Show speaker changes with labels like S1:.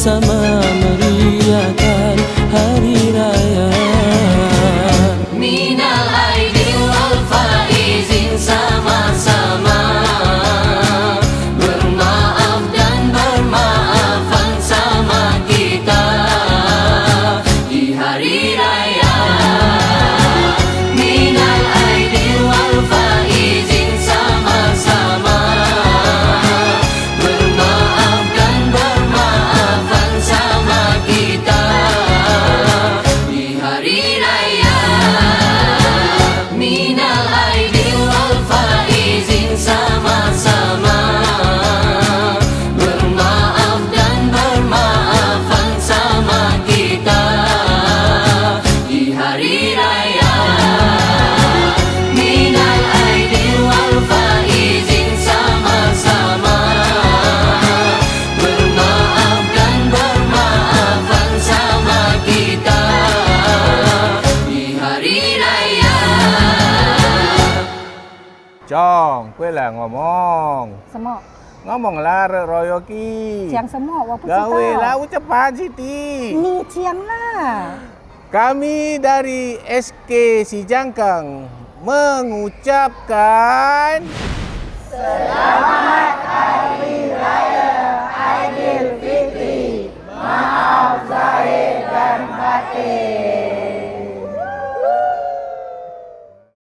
S1: bersama meriahkan hari raya. Minal Aidinul Fazin sama-sama. Bermaaf dan bermaafan sama kita di Hari Raya
S2: Chong, kue lah ngomong.
S3: Semok.
S2: Ngomonglah Rek Royoki. Ciang
S3: semok apa Gawe lah
S2: ucapan Siti.
S3: Ni ciang lah.
S2: Kami dari SK Si Jangkang mengucapkan